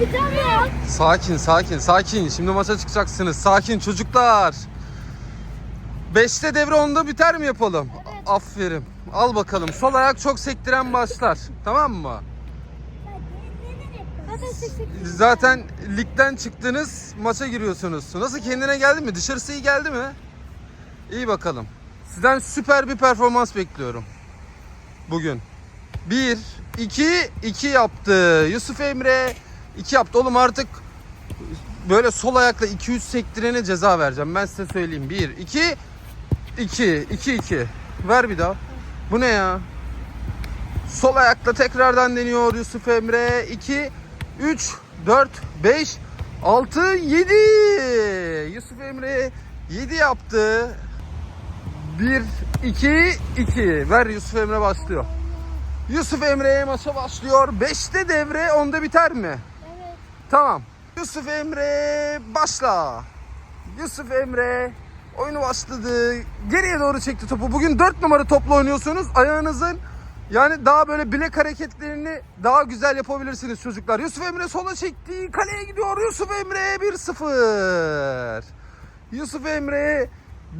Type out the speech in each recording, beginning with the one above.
Yapacağım ya. Sakin sakin sakin. Şimdi maça çıkacaksınız. Sakin çocuklar. Beşte devre onda biter mi yapalım? A- Aferin. Al bakalım. Sol ayak çok sektiren başlar. Tamam mı? Zaten ligden çıktınız maça giriyorsunuz. Nasıl kendine geldi mi? Dışarısı iyi geldi mi? İyi bakalım. Sizden süper bir performans bekliyorum. Bugün. 1, 2, 2 yaptı. Yusuf Emre 2 yaptı. Oğlum artık böyle sol ayakla 2-3 sektirene ceza vereceğim. Ben size söyleyeyim. 1, 2, 2, 2, 2. Ver bir daha. Bu ne ya? Sol ayakla tekrardan deniyor Yusuf Emre. 2, 3, 4, 5, 6, 7. Yusuf Emre 7 yaptı. 1, 2, 2. Ver Yusuf Emre başlıyor. Yusuf Emre maça başlıyor. 5'te devre onda biter mi? Tamam. Yusuf Emre başla. Yusuf Emre oyunu başladı. Geriye doğru çekti topu. Bugün 4 numara topla oynuyorsunuz. Ayağınızın yani daha böyle bilek hareketlerini daha güzel yapabilirsiniz çocuklar. Yusuf Emre sola çekti. Kaleye gidiyor. Yusuf Emre 1-0. Yusuf Emre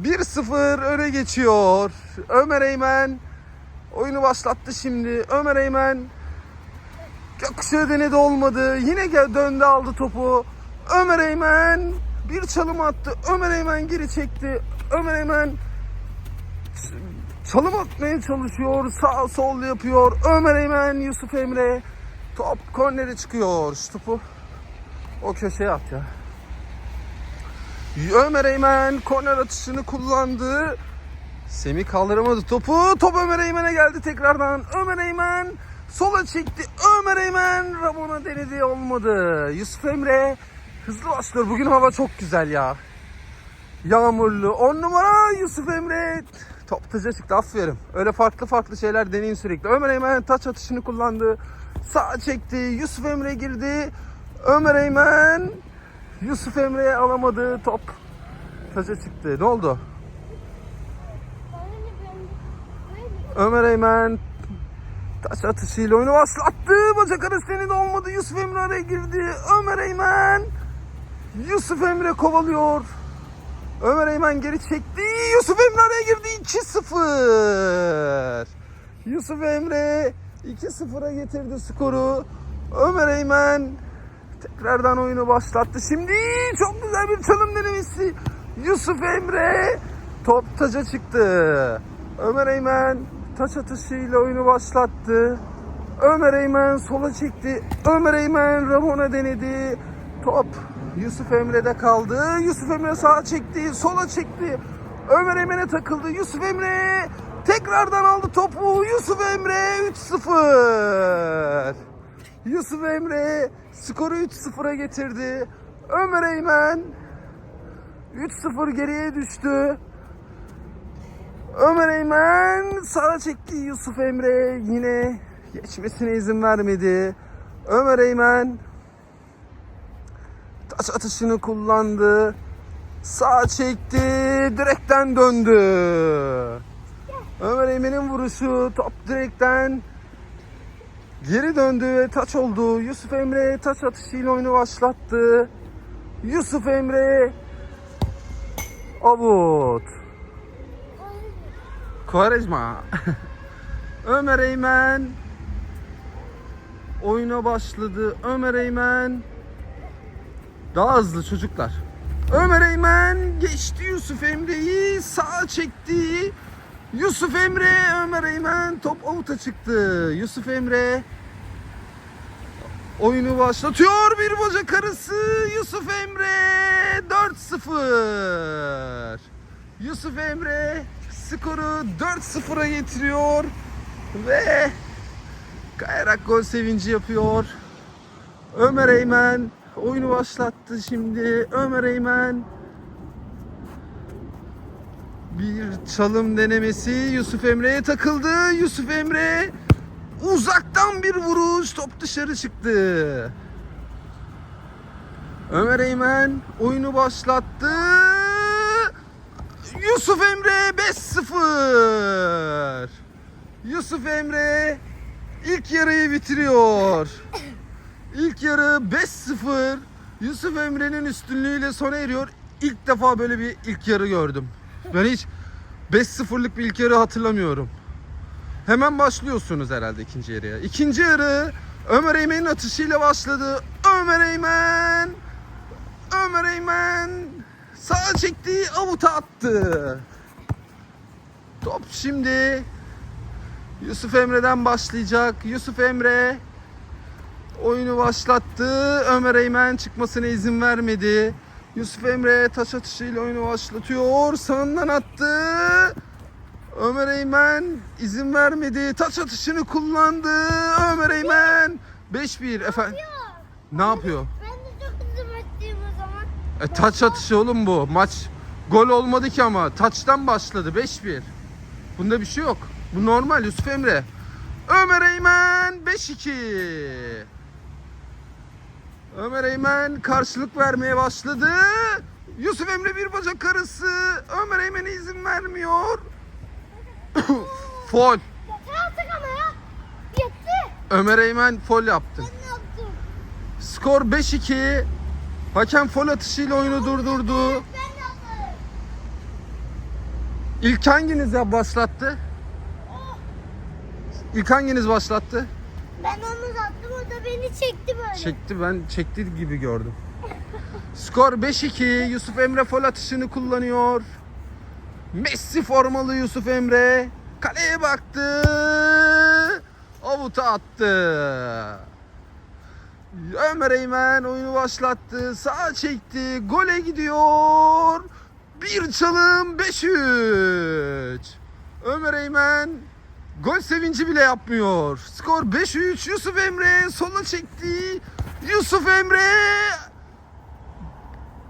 1-0 öne geçiyor. Ömer Eymen oyunu başlattı şimdi. Ömer Eymen Göksu'ya denedi olmadı. Yine gel döndü aldı topu. Ömer Eymen bir çalım attı. Ömer Eymen geri çekti. Ömer Eymen çalım atmaya çalışıyor. Sağ sol yapıyor. Ömer Eymen Yusuf Emre top kornere çıkıyor. Şu topu o köşeye at ya. Ömer Eymen korner atışını kullandı. Semih kaldıramadı topu. Top Ömer Eymen'e geldi tekrardan. Ömer Eymen sola çekti. Ömer Eymen Rabona denedi olmadı. Yusuf Emre hızlı başlıyor. Bugün hava çok güzel ya. Yağmurlu. 10 numara Yusuf Emre. Top taca çıktı aferin. Öyle farklı farklı şeyler deneyin sürekli. Ömer Eymen taç atışını kullandı. Sağa çekti. Yusuf Emre girdi. Ömer Eymen Yusuf Emre'ye alamadı. Top taca çıktı. Ne oldu? Ömer Eymen taş atışıyla oyunu başlattı. Bacak arası de olmadı. Yusuf Emre araya girdi. Ömer Eymen Yusuf Emre kovalıyor. Ömer Eymen geri çekti. Yusuf Emre araya girdi. 2-0. Yusuf Emre 2-0'a getirdi skoru. Ömer Eymen tekrardan oyunu başlattı. Şimdi çok güzel bir çalım denemesi. Yusuf Emre top taca çıktı. Ömer Eymen taç atışıyla oyunu başlattı. Ömer Eymen sola çekti. Ömer Eymen Ramona denedi. Top Yusuf Emre'de kaldı. Yusuf Emre sağa çekti. Sola çekti. Ömer Eymen'e takıldı. Yusuf Emre tekrardan aldı topu. Yusuf Emre 3-0. Yusuf Emre skoru 3-0'a getirdi. Ömer Eymen 3-0 geriye düştü. Ömer Eymen sağa çekti Yusuf Emre yine geçmesine izin vermedi. Ömer Eymen taç atışını kullandı. Sağ çekti, direkten döndü. Ömer Eymen'in vuruşu top direkten geri döndü ve taç oldu. Yusuf Emre taç atışıyla oyunu başlattı. Yusuf Emre Avut. Quaresma. Ömer Eymen oyuna başladı. Ömer Eymen daha hızlı çocuklar. Ömer Eymen geçti Yusuf Emre'yi sağa çekti. Yusuf Emre, Ömer Eymen top avuta çıktı. Yusuf Emre oyunu başlatıyor. Bir bacak arası Yusuf Emre 4-0. Yusuf Emre skoru 4-0'a getiriyor ve kayarak gol sevinci yapıyor. Ömer Eymen oyunu başlattı şimdi. Ömer Eymen bir çalım denemesi Yusuf Emre'ye takıldı. Yusuf Emre uzaktan bir vuruş top dışarı çıktı. Ömer Eymen oyunu başlattı. Yusuf Emre 5-0. Yusuf Emre ilk yarıyı bitiriyor. İlk yarı 5-0 Yusuf Emre'nin üstünlüğüyle sona eriyor. İlk defa böyle bir ilk yarı gördüm. Ben hiç 5-0'lık bir ilk yarı hatırlamıyorum. Hemen başlıyorsunuz herhalde ikinci yarıya. İkinci yarı Ömer Eymen'in atışıyla başladı. Ömer Eymen! Ömer Eymen! Sağa çekti, avuta attı. Top şimdi Yusuf Emre'den başlayacak. Yusuf Emre oyunu başlattı. Ömer Eymen çıkmasına izin vermedi. Yusuf Emre taş atışıyla oyunu başlatıyor. Sağından attı. Ömer Eymen izin vermedi. Taç atışını kullandı. Ömer Eymen 5-1 efendim. Ne yapıyor? Ben de çok hızlı başlayayım o zaman. E, taç atışı oğlum bu. Maç gol olmadı ki ama. Taçtan başladı 5-1. Bunda bir şey yok. Bu normal Yusuf Emre. Ömer Eymen 5-2. Ömer Eymen karşılık vermeye başladı. Yusuf Emre bir bacak arası. Ömer Eymen'e izin vermiyor. Fol. Yeter artık ama ya. Yetti. Ömer Eymen fol yaptı. Ben yaptım? Skor 5-2. Hakem fol atışıyla oyunu durdurdu. İlk hanginiz ya başlattı? İlk hanginiz başlattı? Ben onu uzattım o da beni çekti böyle. Çekti ben çekti gibi gördüm. Skor 5-2. Yusuf Emre fol atışını kullanıyor. Messi formalı Yusuf Emre. Kaleye baktı. Avuta attı. Ömer Eymen oyunu başlattı. Sağa çekti. Gole gidiyor. Bir çalım 5-3. Ömer Eymen gol sevinci bile yapmıyor. Skor 5-3. Yusuf Emre sola çekti. Yusuf Emre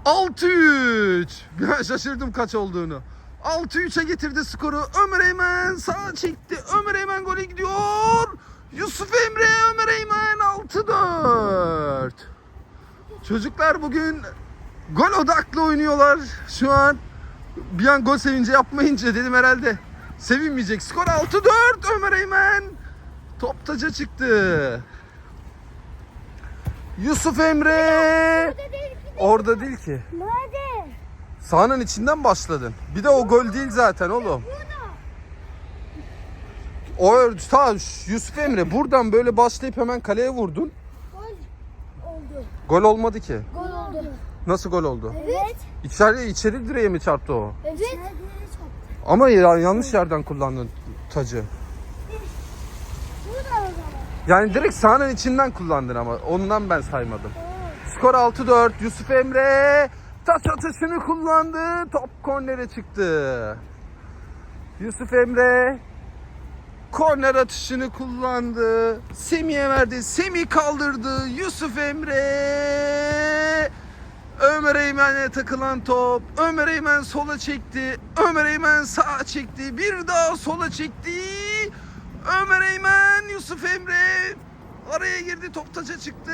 6-3. Ben şaşırdım kaç olduğunu. 6-3'e getirdi skoru. Ömer Eymen sağa çekti. Ömer Eymen gole gidiyor. Yusuf Emre Ömer Eymen 6-4. Çocuklar bugün gol odaklı oynuyorlar şu an. Bir an gol sevinci yapmayınca dedim herhalde sevinmeyecek. Skor 6-4 Ömer Eymen. Top taca çıktı. Yusuf Emre. Orada değil ki. Nerede? Sahanın içinden başladın. Bir de o gol değil zaten oğlum. O ta Yusuf Emre buradan böyle başlayıp hemen kaleye vurdun. Gol oldu. Gol olmadı ki. Gol oldu. Nasıl gol oldu? Evet. İçeri içeri direğe mi çarptı o? Evet. Ama ya, yanlış yerden kullandın tacı. Yani direkt sahanın içinden kullandın ama ondan ben saymadım. Skor 6-4. Yusuf Emre taç atışını kullandı. Top kornere çıktı. Yusuf Emre korner atışını kullandı. Semih'e verdi. Semih kaldırdı. Yusuf Emre Ömer Eymen'e takılan top. Ömer Eymen sola çekti. Ömer Eymen sağa çekti. Bir daha sola çekti. Ömer Eymen Yusuf Emre araya girdi top taça çıktı.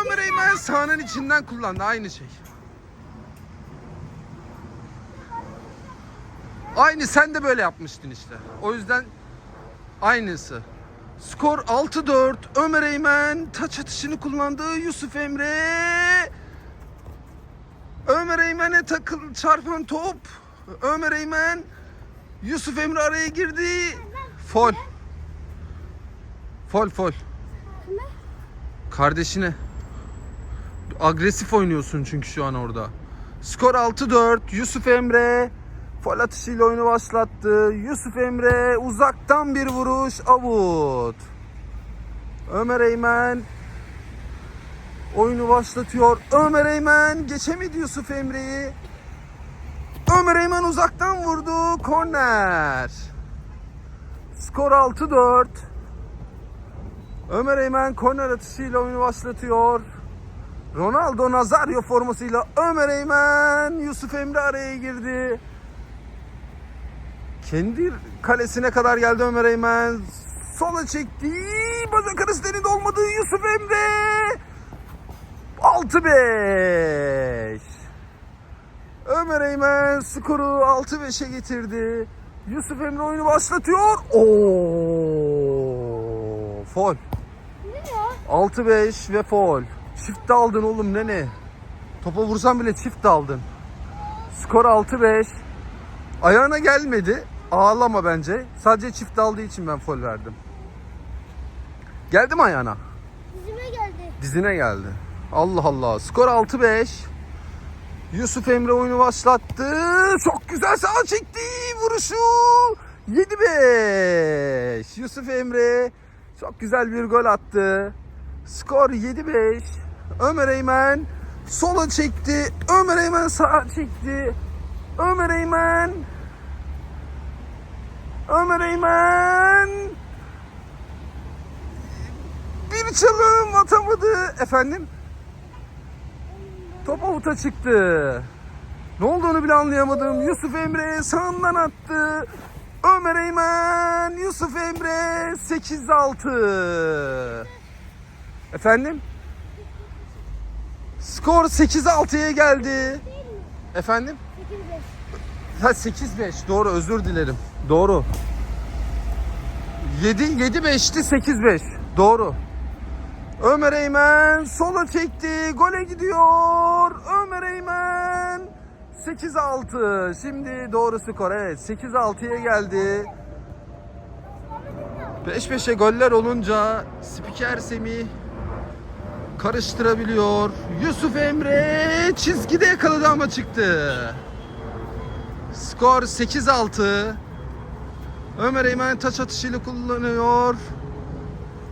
Ömer Eymen sahanın içinden kullandı aynı şey. Aynı sen de böyle yapmıştın işte. O yüzden aynısı. Skor 6-4. Ömer Eymen taç atışını kullandı. Yusuf Emre Ömer Eymen'e takıl çarpan top. Ömer Eymen Yusuf Emre araya girdi. Fol. Fol fol. Kardeşine. Agresif oynuyorsun çünkü şu an orada. Skor 6-4. Yusuf Emre fol atışıyla oyunu başlattı. Yusuf Emre uzaktan bir vuruş. Avut. Ömer Eymen oyunu başlatıyor. Ömer Eymen geçemedi Yusuf Emre'yi. Ömer Eymen uzaktan vurdu. Korner. Skor 6-4. Ömer Eymen korner atışıyla oyunu başlatıyor. Ronaldo Nazario formasıyla Ömer Eymen Yusuf Emre araya girdi. Kendi kalesine kadar geldi Ömer Eymen. Sola çekti. Bacak arası derinde olmadı Yusuf Emre. 6-5. Ömer Eymen skoru 6-5'e getirdi. Yusuf Emre oyunu başlatıyor. Oo! Fol. Ne ya? 6-5 ve fol. Çift daldın oğlum ne ne? Topa vursan bile çift daldın. Skor 6-5. Ayağına gelmedi. Ağlama bence. Sadece çift daldığı için ben foul verdim. Geldi mi ayağına? Dizime geldi. Dizine geldi. Allah Allah. Skor 6-5. Yusuf Emre oyunu başlattı. Çok güzel sağa çekti. Vuruşu. 7-5. Yusuf Emre çok güzel bir gol attı. Skor 7-5. Ömer Eymen sola çekti. Ömer Eymen sağa çekti. Ömer Eymen. Ömer Eymen. Bir çalım atamadı. Efendim? Top avuta çıktı. Ne olduğunu bile anlayamadım. Yusuf Emre sağından attı. Ömer Eymen, Yusuf Emre 8-6. Efendim? Skor 8-6'ya geldi. Efendim? 8-5. Ha 8-5 doğru özür dilerim. Doğru. 7 7 5'ti 8 5. Doğru. Ömer Eymen sola çekti. Gole gidiyor. Ömer Eymen 8-6. Şimdi doğru skor. Evet 8-6'ya geldi. Peş peşe goller olunca spiker Semih karıştırabiliyor. Yusuf Emre çizgide yakaladı ama çıktı. Skor 8-6. Ömer Eymen taç atışıyla kullanıyor.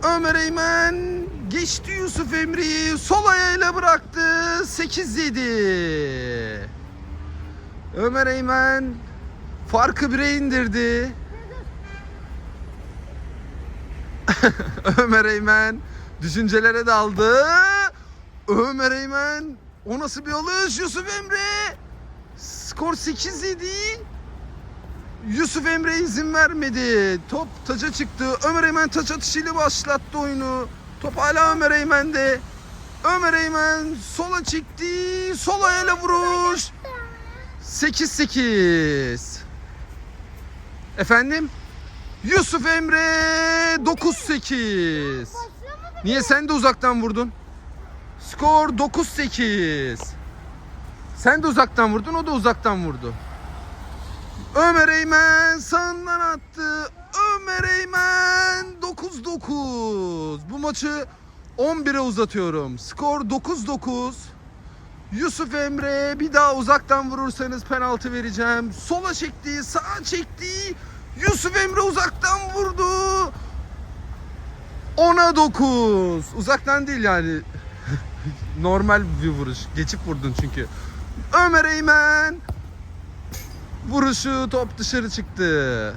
Ömer Eymen geçti Yusuf Emre'yi sol ayağıyla bıraktı. 8-7. Ömer Eymen farkı bire indirdi. Ömer Eymen düşüncelere daldı. Ömer Eymen o nasıl bir alış Yusuf Emre? Skor 8-7. Yusuf Emre izin vermedi. Top taca çıktı. Ömer Eymen taç atışıyla başlattı oyunu. Top hala Ömer Eymen'de. Ömer Eymen sola çekti. Sol ayağıyla vuruş. 8-8. Efendim? Yusuf Emre 9-8. Başlamadı. Niye sen de uzaktan vurdun? Skor 9-8. Sen de uzaktan vurdun, o da uzaktan vurdu. Ömer Eymen sağından attı. Ömer Eymen 9-9. Bu maçı 11'e uzatıyorum. Skor 9-9. Yusuf Emre bir daha uzaktan vurursanız penaltı vereceğim. Sola çekti, sağa çekti. Yusuf Emre uzaktan vurdu. 10'a 9. Uzaktan değil yani. Normal bir vuruş. Geçip vurdun çünkü. Ömer Eymen. Vuruşu top dışarı çıktı.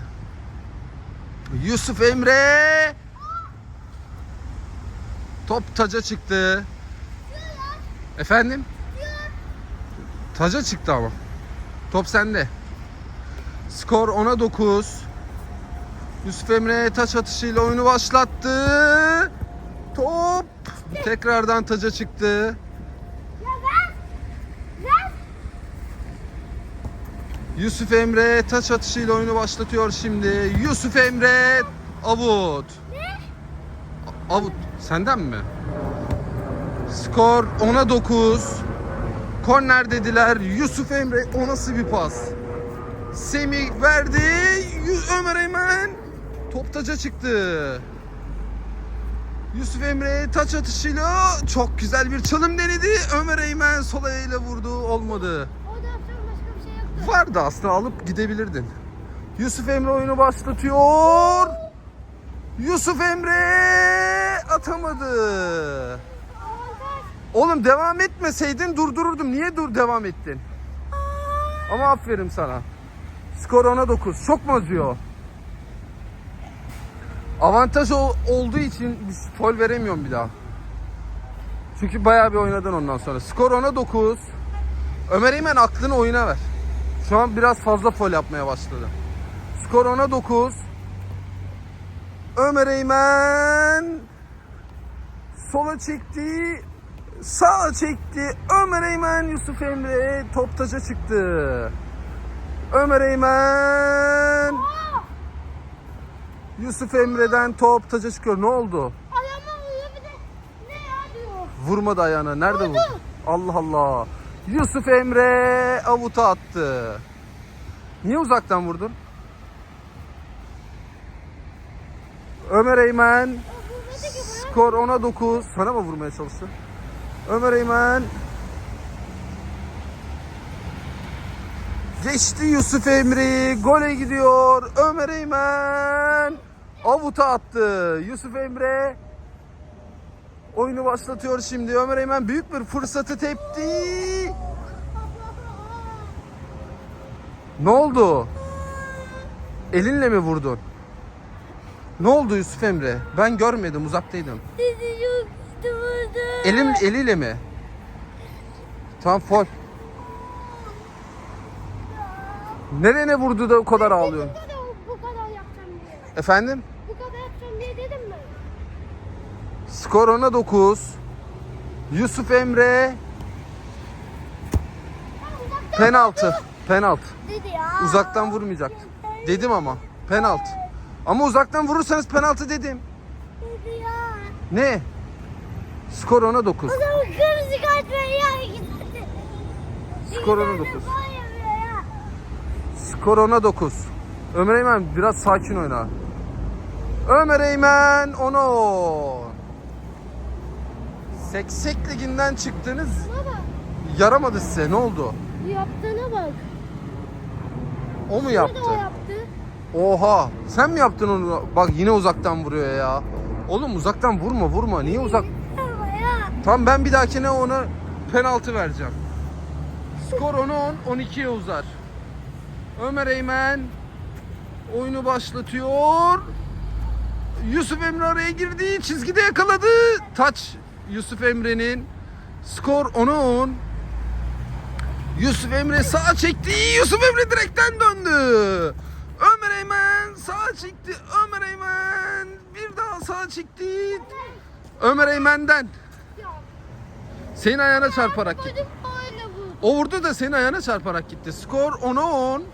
Yusuf Emre. Top taca çıktı. Efendim? Taca çıktı ama. Top sende. Skor 10'a 9. Yusuf Emre taç atışıyla oyunu başlattı. Top tekrardan taca çıktı. Ya ver. Ver. Yusuf Emre taç atışıyla oyunu başlatıyor şimdi. Yusuf Emre avut. A- Avut. Senden mi? Skor 10'a 9. Korner dediler. Yusuf Emre o nasıl bir pas? Semih verdi. Ömer Eymen top taca çıktı. Yusuf Emre taç atışıyla çok güzel bir çalım denedi. Ömer Eymen sol ayağıyla vurdu. Olmadı. Vardı aslında alıp gidebilirdin. Yusuf Emre oyunu başlatıyor. Yusuf Emre atamadı. Oğlum devam etmeseydin durdururdum. Niye dur devam ettin? Ama aferin sana. Skor 10'a 9. Çok mu acıyor? Avantaj ol- olduğu için biz foul veremiyorum bir daha. Çünkü bayağı bir oynadın ondan sonra. Skor 10'a 9. Ömer Eymen aklını oyuna ver. Şu an biraz fazla foul yapmaya başladı. Skor 10'a 9. Ömer Eymen sola çekti. Sağa çekti. Ömer Eymen Yusuf Emre top taca çıktı. Ömer Eymen Yusuf Emre'den top taca çıkıyor. Ne oldu? Ayağıma vuruyor bir de ne ya diyor. Vurmadı ayağına. Nerede vurdu? Allah Allah. Yusuf Emre avuta attı. Niye uzaktan vurdun? Ömer Eymen skor 10'a 9. Sana mı vurmaya çalıştı? Ömer Eymen Geçti Yusuf Emre'yi. Gole gidiyor. Ömer Eymen avuta attı. Yusuf Emre oyunu başlatıyor şimdi. Ömer Eymen büyük bir fırsatı tepti. Ne oldu? Elinle mi vurdun? Ne oldu Yusuf Emre? Ben görmedim, uzaktaydım. Sizi çok istemedim. Elim eliyle mi? Tamam fol. Nerene vurdu da o kadar ağlıyorsun? Dedim de bu kadar yapacağım diye. Efendim? Bu kadar yapacağım diye dedim mi? Skor 10'a 9. Yusuf Emre penaltı. Penaltı. dedi ya. Uzaktan vurmayacaktı. Dedim ama. Penaltı. Ama uzaktan vurursanız penaltı dedim. Ne? Skor 10'a 9. O zaman kırmızı kart ver ya. İki tane. Skor İki 10'a tane 9. faul yapıyor ya. Skor 10'a 9. Ömer Eymen biraz sakin oyna. Ömer Eymen 10'a 10. Seksek liginden çıktınız. Baba Yaramadı size. Ne oldu? yaptığına bak. O mu yaptı? de o yaptı. Oha. Sen mi yaptın onu? Bak yine uzaktan vuruyor ya. Oğlum uzaktan vurma vurma. Niye uzak? Tamam ben bir dahakine ona penaltı vereceğim. Skor 10'a 10, 12'ye uzar. Ömer Eymen oyunu başlatıyor. Yusuf Emre araya girdi. Çizgide yakaladı. Taç Yusuf Emre'nin. Skor 10'a 10. Yusuf Emre sağa çekti. Yusuf Emre direkten döndü. Ömer Eymen sağa çekti. Ömer Eymen bir daha sağa çekti. Ömer Eymen'den. Senin ayağına çarparak gitti. O vurdu da senin ayağına çarparak gitti. Skor 10'a 10.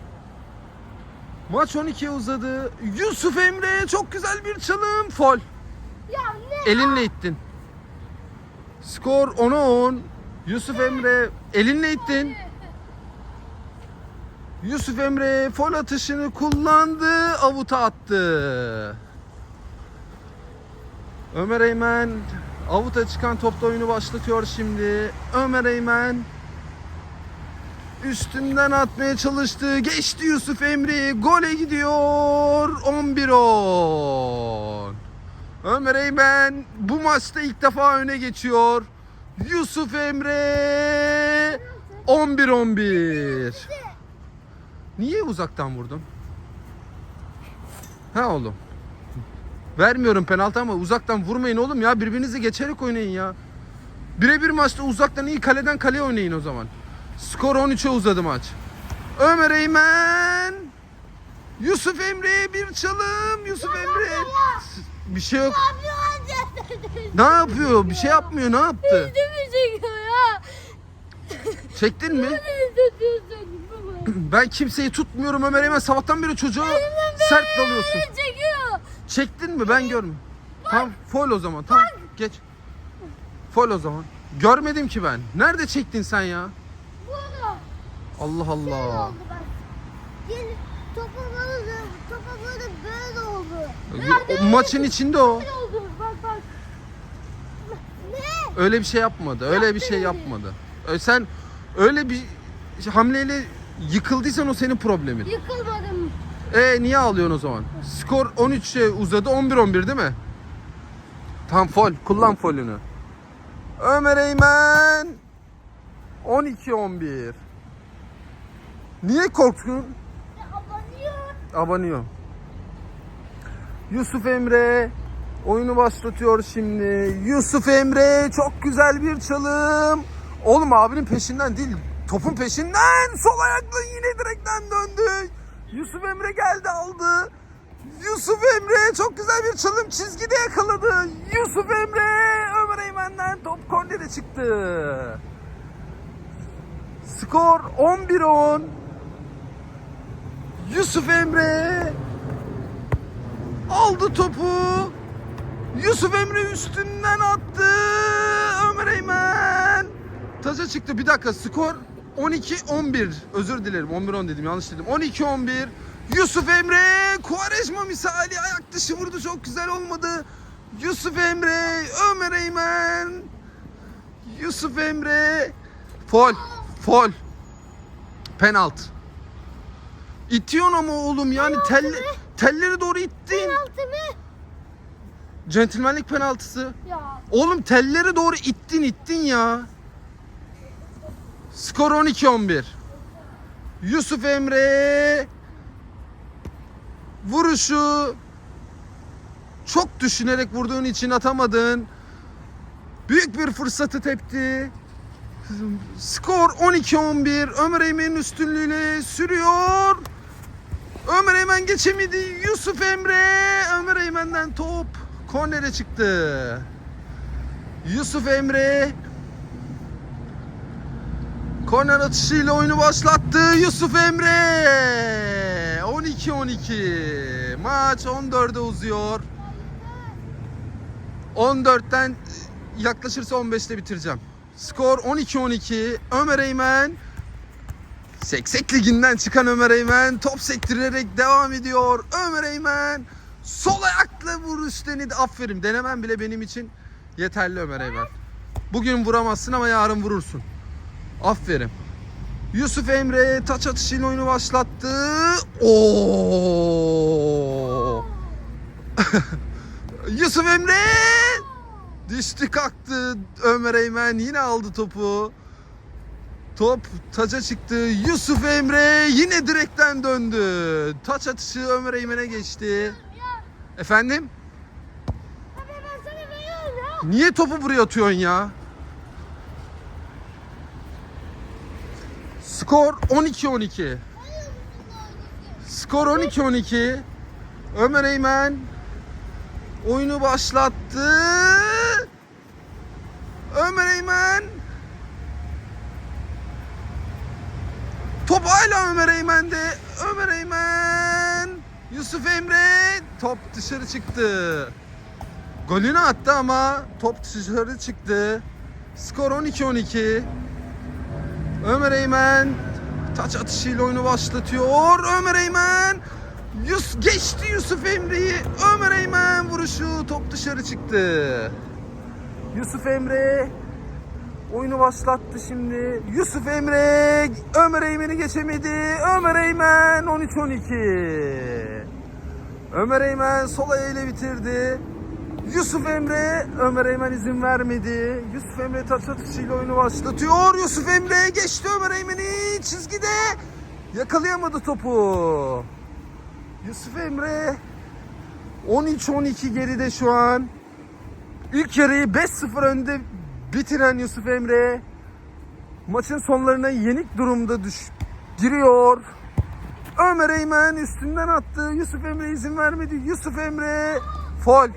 Maç 12'ye uzadı. Yusuf Emre çok güzel bir çalım. Fol. Ya ne? Elinle ittin. Skor 10'a 10. Yusuf Emre elinle ittin. Yusuf Emre fol atışını kullandı. Avuta attı. Ömer Eymen avuta çıkan topta oyunu başlatıyor şimdi. Ömer Eymen üstünden atmaya çalıştı. Geçti Yusuf Emre. Gole gidiyor. 11-10. Ömer Eymen bu maçta ilk defa öne geçiyor. Yusuf Emre 11-11. Niye uzaktan vurdun? Ha oğlum. Vermiyorum penaltı ama uzaktan vurmayın oğlum ya. Birbirinizi geçerek oynayın ya. Birebir maçta uzaktan iyi kaleden kaleye oynayın o zaman. Skor 13'e uzadı maç. Ömer Eymen. Yusuf Emre'ye bir çalım. Yusuf Emre. Bir şey yok. Ne yapıyor? Bir şey yapmıyor. Ne yaptı? Üstümü çekiyor ya. Çektin mi? Beni tutuyorsun baba. Ben kimseyi tutmuyorum Ömer Eymen. Sabahtan beri çocuğa sert dalıyorsun. Beni çekiyor. Çektin mi? Ben görmüyorum. Tamam, fol o zaman. Tamam, geç. Fol o zaman. Görmedim ki ben. Nerede çektin sen ya? Burada. Allah Allah. oldu bak. Gel topa böyle topa böyle böyle oldu. O maçın içinde o. Böyle oldu. Bak bak. Ne? Öyle bir şey yapmadı. Öyle bir şey yapmadı. Ö- Sen öyle bir hamleyle yıkıldıysan o senin problemin. Yıkılmadım. E niye ağlıyorsun o zaman? Skor 13'e uzadı. 11-11 değil mi? Tam fol. Kullan folünü. Ömer Eymen 12-11. Niye korktun? Abanıyor. Abanıyor. Yusuf Emre oyunu başlatıyor şimdi. Yusuf Emre çok güzel bir çalım. Oğlum abinin peşinden değil, topun peşinden sol ayakla yine direkten döndü. Yusuf Emre geldi aldı. Yusuf Emre çok güzel bir çalım çizgide yakaladı. Yusuf Emre Ömer Eymen'den top kornere çıktı. Skor 11-10. Yusuf Emre aldı topu. Yusuf Emre üstünden attı. Ömer Eymen. Taca çıktı. Bir dakika skor 12-11. Özür dilerim 11-10 dedim yanlış dedim. 12-11. Yusuf Emre Kuvarejma misali ayak dışı vurdu çok güzel olmadı. Yusuf Emre Ömer Eymen. Yusuf Emre. Fol. Fol. Penalt. İtiyorsun ama oğlum yani tel, telleri doğru ittin. Penaltı mı? Centilmenlik penaltısı. Ya. Oğlum telleri doğru ittin ittin ya. Skor 12-11. Yusuf Emre vuruşu çok düşünerek vurduğun için atamadın. Büyük bir fırsatı tepti. Skor 12-11. Ömer Eymen'in üstünlüğüyle sürüyor. Ömer Eymen geçemedi. Yusuf Emre. Ömer Eymen'den top kornere çıktı. Yusuf Emre korner atışıyla oyunu başlattı. Yusuf Emre 12-12 maç 14'e uzuyor. 14'ten yaklaşırsa 15'te bitireceğim. Skor 12-12. Ömer Eymen Seksek liginden çıkan Ömer Eymen top sektirerek devam ediyor. Ömer Eymen sol ayakla vuruş denedi. Aferin denemem bile benim için yeterli Ömer Eymen. Bugün vuramazsın ama yarın vurursun. Aferin. Yusuf Emre taç atışıyla oyunu başlattı. Oo! Yusuf Emre düştü kalktı. Ömer Eymen yine aldı topu. Top taça çıktı. Yusuf Emre yine direkten döndü. Taç atışı Ömer Eymen'e geçti. Efendim? Abi ben sana veriyorum ya. Niye topu buraya atıyorsun ya? Skor 12-12. Skor 12-12. Ömer Eymen oyunu başlattı. Ömer Eymen Top hala Ömer Eymen'de. Ömer Eymen. Yusuf Emre. Top dışarı çıktı. Golünü attı ama top dışarı çıktı. Skor 12-12. Ömer Eymen taç atışıyla oyunu başlatıyor. Ömer Eymen Yus geçti Yusuf Emre'yi. Ömer Eymen vuruşu top dışarı çıktı. Yusuf Emre oyunu başlattı şimdi. Yusuf Emre Ömer Eymen'i geçemedi. Ömer Eymen 13-12. Ömer Eymen sol ayağıyla bitirdi. Yusuf Emre, Ömer Eymen izin vermedi. Yusuf Emre taç atışıyla oyunu başlatıyor. Yusuf Emre geçti Ömer Eymen'i çizgide. Yakalayamadı topu. Yusuf Emre 13-12 geride şu an. İlk yarıyı 5-0 önde bitiren Yusuf Emre maçın sonlarına yenik durumda düş giriyor. Ömer Eymen üstünden attı. Yusuf Emre izin vermedi. Yusuf Emre fol.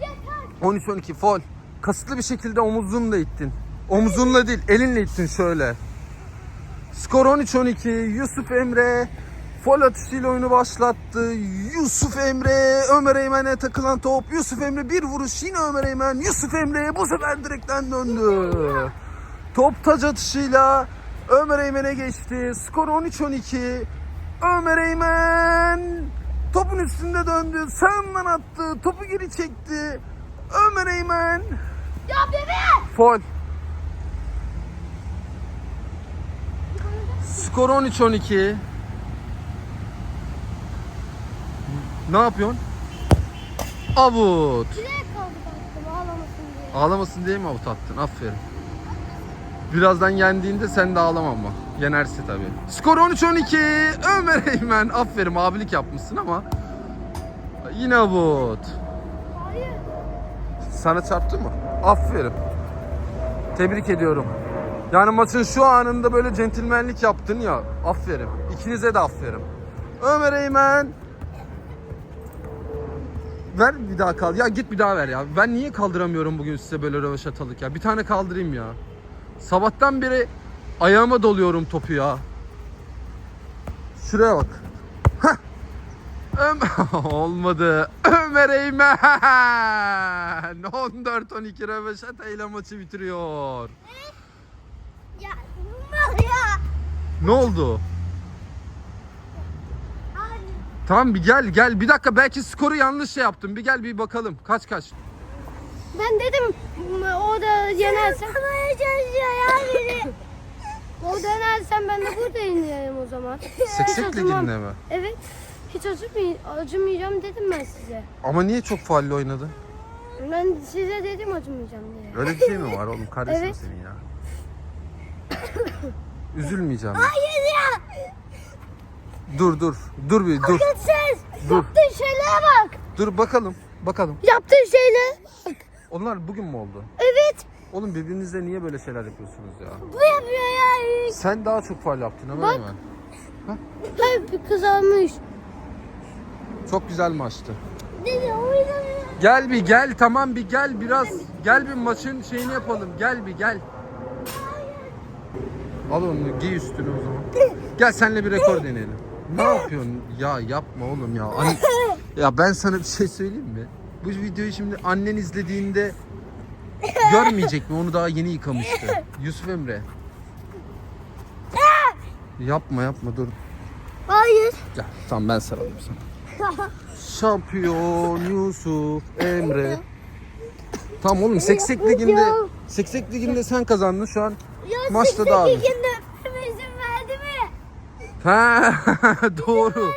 Yeter. 13-12 fol. Kasıtlı bir şekilde omuzunla ittin. Omuzunla değil elinle ittin şöyle. Skor 13-12. Yusuf Emre fol atışıyla oyunu başlattı. Yusuf Emre Ömer Eymen'e takılan top. Yusuf Emre bir vuruş yine Ömer Eymen. Yusuf Emre bu sefer direkten döndü. Top taç atışıyla Ömer Eymen'e geçti. Skor 13-12. Ömer Eymen topun üstünde döndü. Sağından attı. Topu geri çekti. Ömer Eymen Ya bebe. Fol. Skor 13-12. Ne yapıyorsun? Avut. Kaldı baktım ağlamasın diye. Ağlamasın diye mi avut attın? Aferin. Birazdan yendiğinde sen de ağlama ama. Yenerse tabii. Skor 13-12. Ömer Eymen. Aferin abilik yapmışsın ama. Yine avut. Hayır. Sana çarptı mı? Aferin. Tebrik ediyorum. Yani maçın şu anında böyle centilmenlik yaptın ya. Aferin. İkinize de aferin. Ömer Eymen. Ver bir daha kal. Ya git bir daha ver ya. Ben niye kaldıramıyorum bugün size böyle röveşatalık ya. Bir tane kaldırayım ya. Sabahtan beri ayağıma doluyorum topu ya. Şuraya bak. Öm- Olmadı. Ömer Eymen 14-12 röveşata ile maçı bitiriyor. Ya ya. Ne oldu? Tamam bir gel gel. Bir dakika belki skoru yanlış şey yaptım. Bir gel bir bakalım. Kaç kaç? Ben dedim o da yenersen. Sana çalışıyor ya beni. o da yenersen ben de burada yenerim o zaman. Seksek Hiç acımam. liginde mi? Evet. Hiç acımay acımayacağım dedim ben size. Ama niye çok faalli oynadı? Ben size dedim acımayacağım diye. Öyle bir şey mi var oğlum? Kardeşim Evet. senin ya. Üzülmeyeceğim. Hayır ya. Dur dur. Dur bir dur. Ses. Dur. Yaptığın şeylere bak. Dur bakalım. Bakalım. Yaptığın şeyler. Onlar Bugün mü oldu? Evet. Oğlum birbirinizle niye böyle şeyler yapıyorsunuz ya? Bu yapıyor ya. Sen daha çok faal yaptın ama Bak. değil mi? Hep bir kızarmış. Çok güzel maçtı. Dedi oynamıyor. Gel bir gel tamam bir gel biraz. Gel bir maçın şeyini yapalım. Gel bir gel. Al onu giy üstünü o zaman. Gel senle bir rekor deneyelim. Ne yapıyorsun? Ya yapma oğlum ya. Anne- ya ben sana bir şey söyleyeyim mi? Bu videoyu şimdi annen izlediğinde görmeyecek mi? Onu daha yeni yıkamıştı. Yusuf Emre. Yapma yapma dur. Hayır. Gel tamam ben sarılayım sana. Şampiyon Yusuf Emre. Tamam oğlum Seksek Ligi'nde Seksek Ligi'nde sen kazandın şu an. Ya Maçta da abi. ikinde öpmeme izin verdi mi? Ha doğru.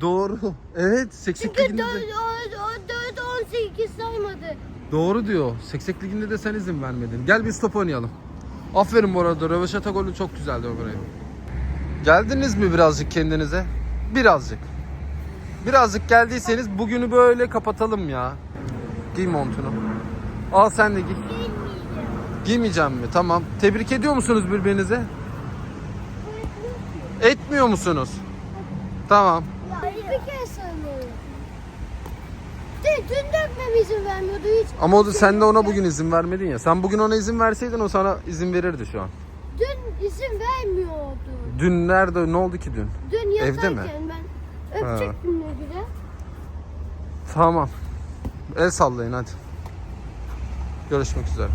Doğru. Evet Seksek Çünkü Ligi'nde 4, de. o, 4, 18 saymadı. Doğru diyor. Seksek Ligi'nde de sen izin vermedin. Gel biz top oynayalım. Aferin bu arada. Röveşata golü çok güzeldi Ömer. Geldiniz mi birazcık kendinize? Birazcık. Birazcık geldiyseniz bugünü böyle kapatalım ya. Giy montunu. Al sen de giy. Giymeyeceğim mi? Tamam. Tebrik ediyor musunuz birbirinize? Etmiyor musunuz? Tamam. Bir kere sanıyorum. Dün, dün dökmeme izin vermiyordu hiç. Ama o da sen de ona bugün izin vermedin ya. Sen bugün ona izin verseydin o sana izin verirdi şu an. Dün izin vermiyordu. Dün nerede? Ne oldu ki dün? Dün Evde yatarken mi? ben öpecektim güzel. Tamam. El sallayın hadi. Görüşmek üzere.